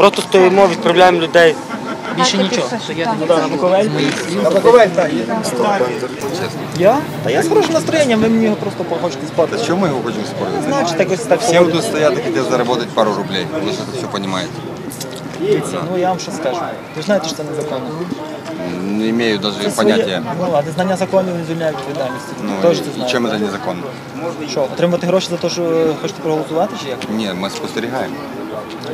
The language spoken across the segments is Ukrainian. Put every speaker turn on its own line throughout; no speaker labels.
Просто стоїмо, відправляємо людей.
Більше нічого.
На Буковель.
На Буковель, так, їдемо. Я? Та я з хорошим настроєнням, ви мені його просто хочете спати.
С чем мы его хотим спорить?
Значить, якось так
Все вот тут стоят и хотят заработать пару рублей. Вы же это все понимаете.
Дивіться, ну я вам що скажу. Ви ж знаєте, що це незаконно.
Не имею даже
Це
понятия.
своє- Ну, а незнання законів не звільняє від відповідальності.
Ну,
Тож
и-
це
и
знаєте.
чем это незаконно?
Що, отримати гроші за те, що ви хочете проголосувати чи як?
Нет, мы спостерегаем.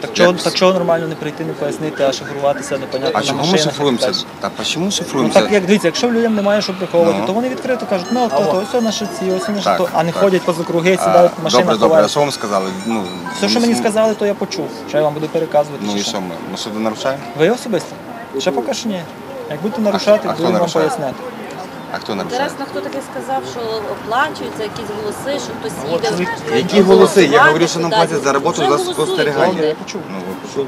Так чого, так чого нормально не прийти, не пояснити, а шифруватися, непонятно
А
на машинах і
шифруемся?
так далі?
Да почему
Ну так як дивіться, якщо людям немає що приховувати,
Ну.
то вони відкрито кажуть, ну то, то ось наші ці, ось наші
Так,
то, а не
так.
ходять поза круги, сідають в машинах,
Добре, добре, а що вам сказали? Ну,
Все, що
ну,
мені
ну,
сказали, то я почув. Що я вам буду переказувати.
Ну
чи
і
що?
що ми? Ми що нарушаємо?
Ви особисто? Ще поки що ні. Як будете нарушати,
а хто
будемо вам
нарушає?
поясняти.
А хто нарушає?
Інтересно, хто таки сказав, що оплачуються якісь голоси, що хтось їде.
Які голоси? Я говорю, що нам платять за роботу за спостерігання.
Я почув.
Ну, ви почули?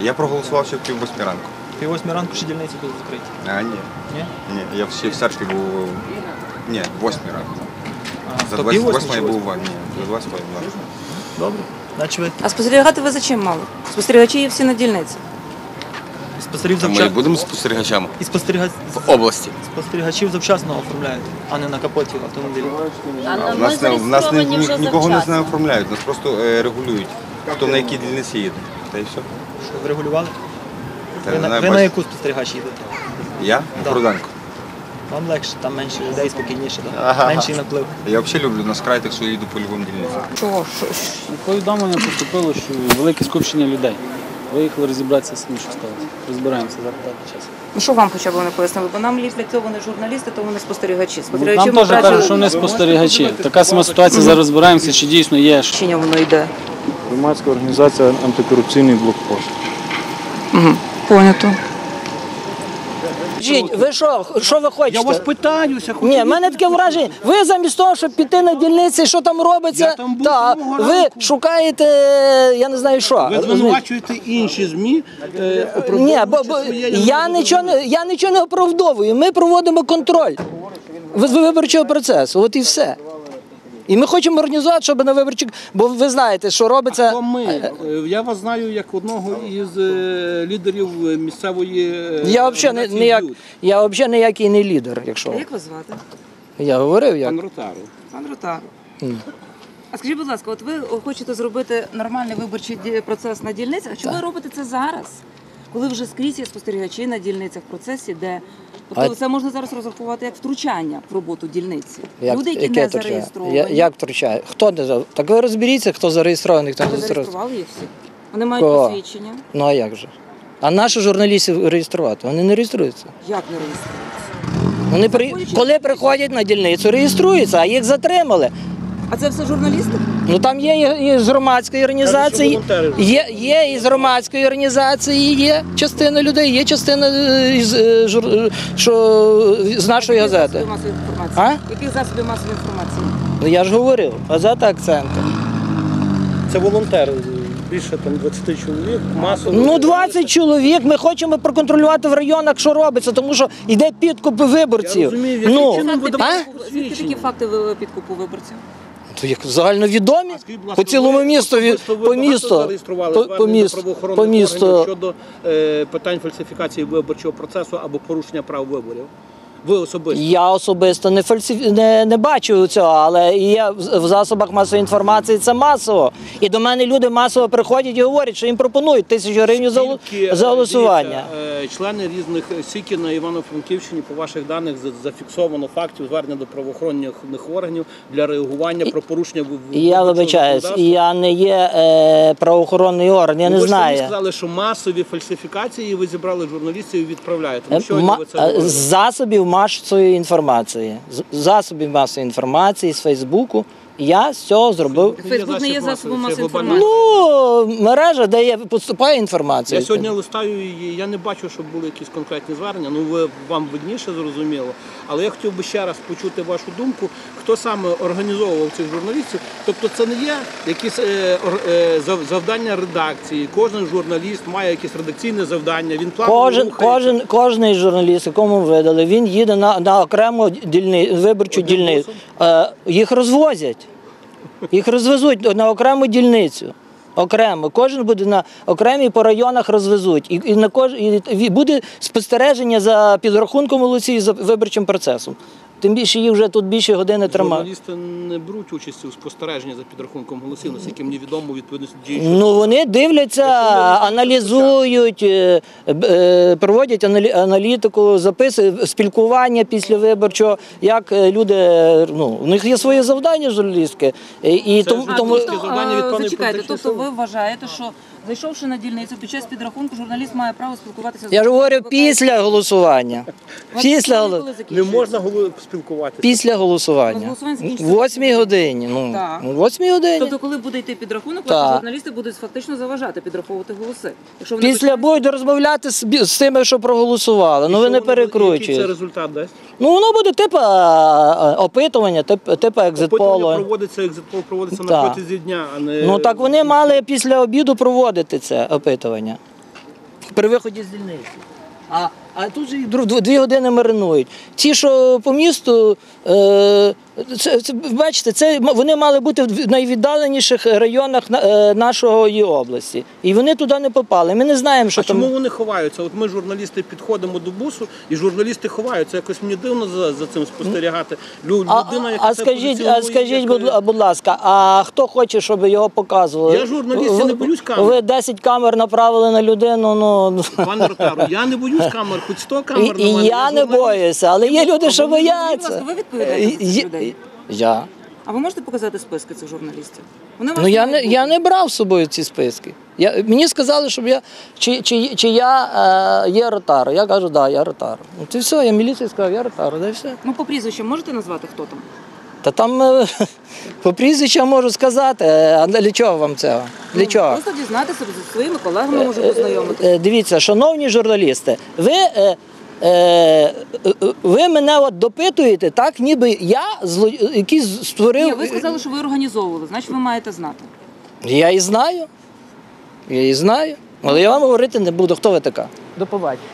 Я проголосував ще в пів восьмій ранку.
Пів восьмій ранку ще дільниці будуть закриті.
А, ні.
Ні?
Ні, я ще в церкві був. Ні, в восьмій ранку. За
то пів
28
восьмій
я
чи
був в Ні, за 28 був.
Добре. Значить ви
А спостерігати ви за чим мали? Спостерігачі є всі на дільниці.
Ми і
завчасно.
будемо спостерігачами
І спостерігач...
в області.
спостерігачів завчасно оформляють, а не на капоті автомобіля.
А
У
ми
нас, не, в нас ні,
зареєстровані
ні-
вже
нікого не
завчасно.
оформляють, нас просто е, регулюють. Хто на якій дільниці їде. Та і все.
Що ви регулювали?
Та
Ви,
не
на,
знаю,
ви
бач-
на яку спостерігач їдете?
Я?
Так.
На Проданку.
Вам легше, там менше людей, спокійніше, так? менший наплив.
Я взагалі люблю наш край, так що я їду по любому дільниці.
Чого? Що?
Повідомлення поступило, що велике скупчення людей. Виїхали розібратися з що сталося. Розбираємося зараз дати час.
Ну що вам хоча б вони пояснили? Бо нам ліплять то вони журналісти, то вони спостерігачі. Спостерігачі
Нам теж кажуть, що вони спостерігачі. Така сама ситуація, зараз розбираємося, чи дійсно є. що
Чиня воно йде.
Громадська організація антикорупційний блокпост.
Понято.
Скажіть, ви що, що ви хочете?
Я вас питаюся, хочу.
Ні, в мене таке враження. Ви замість того, щоб піти на дільниці, що там робиться,
Я там був
та, ви
ранку.
шукаєте, я не знаю що.
Ви звинувачуєте інші ЗМІ, е,
Ні,
оправдовуючи
бо, бо
своє
я нічого не я нічого не оправдовую. Ми проводимо контроль з виборчого процесу. От і все. І ми хочемо організувати, щоб на виборчих, бо ви знаєте, що робиться.
То ми. Е, Я вас знаю як одного із е, лідерів місцевої е,
Я взагалі ніяк, я взагалі ніякий не лідер, якщо
Як вас звати?
я говорив як.
Пан Ротару.
Пан Ротар. А скажіть, будь ласка, от ви хочете зробити нормальний виборчий процес на дільницях. А чому ви робите це зараз? Коли вже скрізь є спостерігачі на дільницях в процесі, де тобто
А-
це можна зараз розрахувати як втручання в роботу дільниці.
Як,
Люди, які
яке
не
втручає?
зареєстровані.
Я, як втручає? Хто не за- Так ви розберіться, хто зареєстрований, хто не
Ви
зареєстрований.
зареєстрували їх всі. Вони мають
Кого?
посвідчення.
Ну а як же? А наші журналістів реєструвати? Вони не реєструються.
Як не реєструються?
Вони при... коли приходять на дільницю, реєструються, а їх затримали.
А це все журналісти?
Ну там є і- з громадської організації, є, є і з громадської організації, є частина людей, є частина е, із, е, жур... е, що, з нашої газети.
засобів масової інформації?
А?
Яких засобів масової інформації?
Ну я ж говорив, газета акценти.
Це волонтери, більше там 20 чоловік, масово.
Ну 20 чоловік. Ми хочемо проконтролювати в районах, що робиться, тому що йде підкуп виборців.
Я розумію,
ну, а?
Звідки такі факти підкупу виборців?
То як загальновідомі
Скажіть, будь ласка,
по цілому
ви
місту,
особисто ви
по
багато
місту,
зареєстрували
по, по,
звернень до
місту,
правоохоронних
по місту.
щодо е, питань фальсифікації виборчого процесу або порушення прав виборів. Ви особисто.
Я особисто не фальсиф... не, не бачу цього, але є в засобах масової інформації це масово. І до мене люди масово приходять і говорять, що їм пропонують тисячу гривень за,
Скільки, е,
за голосування.
дивіться, е, Члени різних сіки на Івано-Франківщині, по ваших даних, зафіксовано фактів звернення до правоохоронних органів для реагування про порушення в-
я вибачаюсь, я не є е, правоохоронний орган, я
Ну,
не
ви
знаю.
сказали, що масові фальсифікації ви зібрали журналістів і відправляєте. Ну, сьогодні
ма-
ви це
засобів масової інформації. Засобів масової інформації з Фейсбуку. Я з цього зробив.
Фейсбук не є засобом
масової,
інформації.
Ну, мережа, де є, поступає інформація.
Я сьогодні листаю і я не бачу, щоб були якісь конкретні звернення. Ну ви вам видніше зрозуміло. Але я хотів би ще раз почути вашу думку, хто саме організовував цих журналістів. Тобто, це не є якісь е, е, завдання редакції. Кожен журналіст має якесь редакційне завдання. Він планово
Кожен, кожен, кожний журналіст, якому видали, він їде на, на окрему дільни, виборчу дільницю. Е, їх розвозять. Їх розвезуть на окрему дільницю. Окремо, кожен буде на окремі по районах розвезуть. І, і на кож... і буде спостереження за підрахунком голосів і за виборчим процесом. Тим більше їх вже тут більше години тримають.
Журналісти не беруть участі у спостереженні за підрахунком голосів, наскільки мені відомо відповідності діючого.
Ну вони дивляться, аналізують, е, е, проводять аналі- аналітику, записують спілкування після виборчого, як е, люди. Ну у них є своє завдання журналістське. І, тому, тому
завдання від пані
зачекайте, тобто ви вважаєте, що зайшовши на дільницю під час підрахунку, журналіст має право спілкуватися з
я ж говорю після голосування. Після голо-
Не можна голо- спілкуватися.
Після голосування.
Голосування
В
закінчиться
восьмій годині. Ну,
Так.
в годині.
Тобто, коли буде йти підрахунок,
Так.
ваші журналісти будуть фактично заважати підраховувати голоси. Якщо вони
Після будуть розмовляти з, бі- з тими, що проголосували. Ну ви не
Який це
перекручуєте.
результат дасть?
Ну воно буде типу а, опитування, тип, типу
Опитування проводиться, екзитпол проводиться на
Так.
протязі дня, а не...
Ну так вони мали після обіду проводити це опитування. При виході з дільниці. А, а тут же їх дві години маринують. Ті, що по місту, е, це, це, бачите, це вони мали бути в найвіддаленіших районах на- е, нашої області. І вони туди не попали. Ми не знаємо, що
А чому вони ховаються? От ми, журналісти, підходимо до бусу, і журналісти ховаються. Якось мені дивно за, за цим спостерігати. Лю-
А,
Людина, яка
а скажіть, а скажіть,
як,
будь,
е,
будь ласка, а хто хоче, щоб його показували?
Я журналіст, я не боюсь камер.
Ви 10 камер направили на людину, ну.
Пане Ротару, я не боюсь камер, хоч 100
І,
камер на
і
мене.
я не
журналіст.
боюся, але є люди, що бояться.
ви відповідаєте
Я.
А ви можете показати списки цих журналістів? Вони
Ну я не я не брав з собою ці списки. Я, мені сказали, щоб я чи, чи, чи я е, є ротар. Я кажу, да, я ротар. Ну це все, я міліції сказав, я ротар, да і все.
Ну, по прізвищам можете назвати, хто там?
Та там е, по прізвищам можу сказати, е, а для чого вам це? Для чого?
Просто дізнатися зі своїми колегами може познайомитися.
Е, Дивіться, шановні журналісти, ви, е, е, е, ви мене от допитуєте, так, ніби я зло, якийсь створив.
Ні, ви сказали, що ви організовували, значить ви маєте знати.
Я і знаю. Я і знаю. Але я вам говорити не буду, хто ви така. До побачення.